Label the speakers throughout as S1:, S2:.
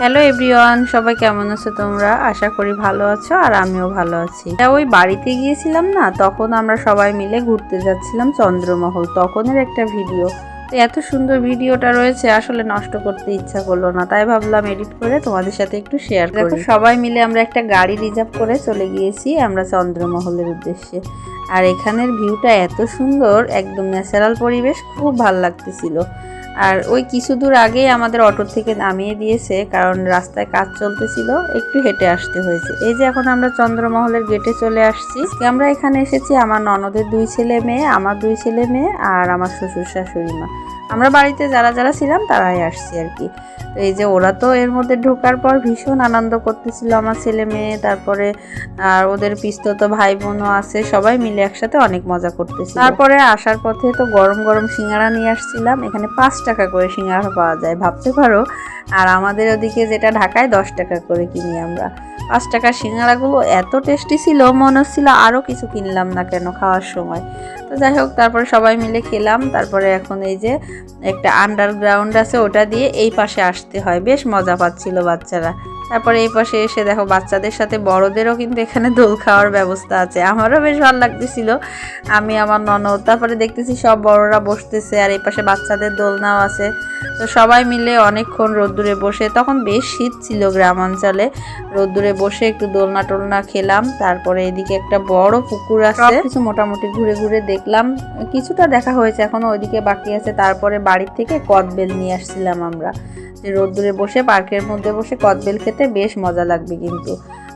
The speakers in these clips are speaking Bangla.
S1: হ্যালো এভরিওয়ান সবাই কেমন আছো তোমরা? আশা করি ভালো আছো আর আমিও ভালো আছি। ওই বাড়িতে গিয়েছিলাম না তখন আমরা সবাই মিলে ঘুরতে যাচ্ছিলাম চন্দ্রমহল তখনের একটা ভিডিও এত সুন্দর ভিডিওটা রয়েছে আসলে নষ্ট করতে ইচ্ছা করল না। তাই ভাবলাম এডিট করে তোমাদের সাথে একটু শেয়ার করি। দেখো সবাই মিলে আমরা একটা গাড়ি রিজার্ভ করে চলে গিয়েছি আমরা চন্দ্রমহলের উদ্দেশ্যে। আর এখানের ভিউটা এত সুন্দর একদম ন্যাচারাল পরিবেশ খুব ভালো লাগতেছিল। আর ওই কিছু দূর আগেই আমাদের অটো থেকে নামিয়ে দিয়েছে, কারণ রাস্তায় কাজ চলতেছিল, একটু হেঁটে আসতে হয়েছে। এই যে এখন আমরা চন্দ্রমহলের গেটে চলে আসছি। আমরা এখানে এসেছি আমার ননদের দুই ছেলে মেয়ে, আমার দুই ছেলে মেয়ে আর আমার শ্বশুর শাশুড়ি মা। আমরা বাড়িতে যারা যারা ছিলাম তারাই আসছি আর কি। তো এই যে ওরা তো এর মধ্যে ঢোকার পর ভীষণ আনন্দ করতেছিল আমার ছেলে মেয়ে, তারপরে আর ওদের পিস্তত ভাই বোনও আছে, সবাই মিলে একসাথে অনেক মজা করতেছিল। তারপরে আসার পথে তো গরম গরম সিঙ্গারা নিয়ে আসছিলাম, এখানে পাঁচ টাকা করে সিঙ্গারা পাওয়া যায়, ভাবতে পারো। আর আমাদের ওদিকে যেটা ঢাকায় দশ টাকা করে কিনি আমরা। পাঁচ টাকার সিঙ্গারাগুলো এত টেস্টি ছিল, মনে হচ্ছিল আরও কিছু কিনলাম না কেন খাওয়ার সময়। তো যাই হোক, তারপরে সবাই মিলে খেলাম। তারপরে এখন এই যে একটা আন্ডারগ্রাউন্ড আছে, ওটা দিয়ে এই পাশে আসতে হয়। বেশ মজা পাচ্ছিল বাচ্চারা। তারপরে এই পাশে এসে দেখো বাচ্চাদের সাথে বড়দেরও কিন্তু এখানে দোল খাওয়ার ব্যবস্থা আছে। আমারও বেশ ভালো লাগতেছিল। আমি, আমার ননদ, তারপরে দেখতেছি সব বড়রা বসতেছে আর এই পাশে বাচ্চাদের দোলনাও আছে। তো সবাই মিলে অনেকক্ষণ রোদ্দুরে বসে, তখন বেশ শীত ছিল গ্রাম অঞ্চলে, রোদ্দুরে বসে একটু দোলনা টোলনা খেলাম। তারপরে এদিকে একটা বড় পুকুর আছে। কিছু মোটামুটি ঘুরে ঘুরে দেখলাম। কিছুটা দেখা হয়েছে এখনও, ওইদিকে বাকি আছে। তারপরে বাড়ির থেকে কদবেল নিয়ে আসছিলাম আমরা। রোদ্দুরে বসে, পার্কের মধ্যে বসে কদবেল খেতে বেশ মজা লাগবে কিন্তু।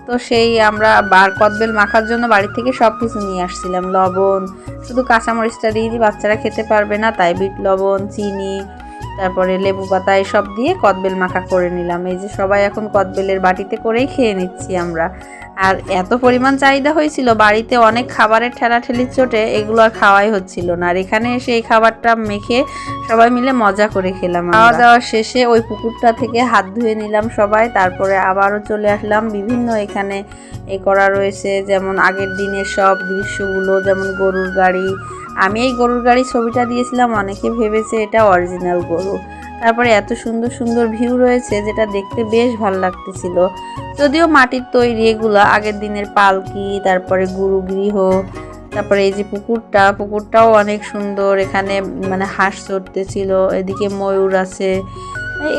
S1: তো সেই আমরা বার কদবেল মাখার জন্য বাড়ি থেকে সব কিছু নিয়ে আসছিলাম। লবণ, শুধু কাঁচামরিচটা দিয়ে দিই বাচ্চারা খেতে পারবে না, তাই বিট লবণ, চিনি, তারপরে লেবু পাতা এসব দিয়ে কদবেল মাখা করে নিলাম। এই যে সবাই এখন কদবেলের বাটিতে করেই খেয়ে নিচ্ছি আমরা। আর এত পরিমাণ চাহিদা হয়েছিল, বাড়িতে অনেক খাবারের ঠেলাঠেলির চোটে এগুলো আর খাওয়াই হচ্ছিল না। আর এখানে এসে এই খাবারটা মেখে সবাই মিলে মজা করে খেলাম খাওয়া দাওয়া শেষে ওই পুকুরটা থেকে হাত ধুয়ে নিলাম সবাই, তারপরে আবারও চলে আসলাম। বিভিন্ন এখানে এ করা রয়েছে, যেমন আগের দিনের সব দৃশ্যগুলো, যেমন গরুর গাড়ি। আমি এই গরুর গাড়ি ছবিটা দিয়েছিলাম, অনেকে ভেবেছে এটা অরিজিনাল গরু। তারপরে এত সুন্দর সুন্দর ভিউ রয়েছে, যেটা দেখতে বেশ ভালো লাগতেছিল। যদিও মাটির তৈরি এগুলো আগের দিনের পালকি, তারপরে গুরু গৃহ তারপরে এই যে পুকুরটা, পুকুরটাও অনেক সুন্দর। এখানে মানে হাঁস চড়তেছিল, এদিকে ময়ূর আছে।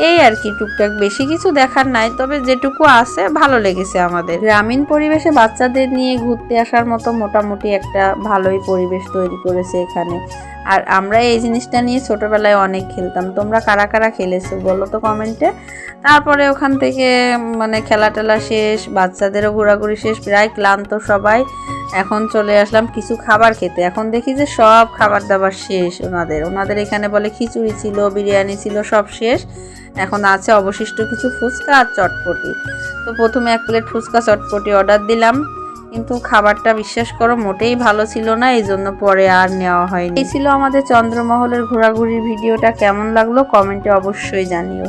S1: এই আর কি, টুকটাক বেশি কিছু দেখার নাই, তবে যেটুকু আছে ভালো লেগেছে আমাদের। গ্রামীণ পরিবেশে বাচ্চাদের নিয়ে ঘুরতে আসার মতো মোটামুটি একটা ভালোই পরিবেশ তৈরি করেছে এখানে। আর আমরা এই জিনিসটা নিয়ে ছোটোবেলায় অনেক খেলতাম। তোমরা কারা কারা খেলেছো বলো তো কমেন্টে। তারপরে ওখান থেকে মানে খেলা টেলা শেষ, বাচ্চাদেরও ঘোরাঘুরি শেষ, প্রায় ক্লান্ত সবাই। এখন চলে আসলাম কিছু খাবার খেতে। এখন দেখি যে সব খাবার দাবার শেষ ওনাদের। ওনাদের এখানে বলে খিচুড়ি ছিল, বিরিয়ানি ছিল, সব শেষ। এখন আছে অবশিষ্ট কিছু ফুচকা আর চটপটি। তো প্রথমে এক প্লেট ফুচকা চটপটি অর্ডার দিলাম। কিন্তু খাবারটা বিশ্বাস করো মোটেই ভালো ছিল না, এই জন্য পরে আর নেওয়া হয়নি। এই ছিল আমাদের চন্দ্রমহলের ঘোরাঘুরির ভিডিওটা। কেমন লাগল কমেন্টে অবশ্যই জানিও।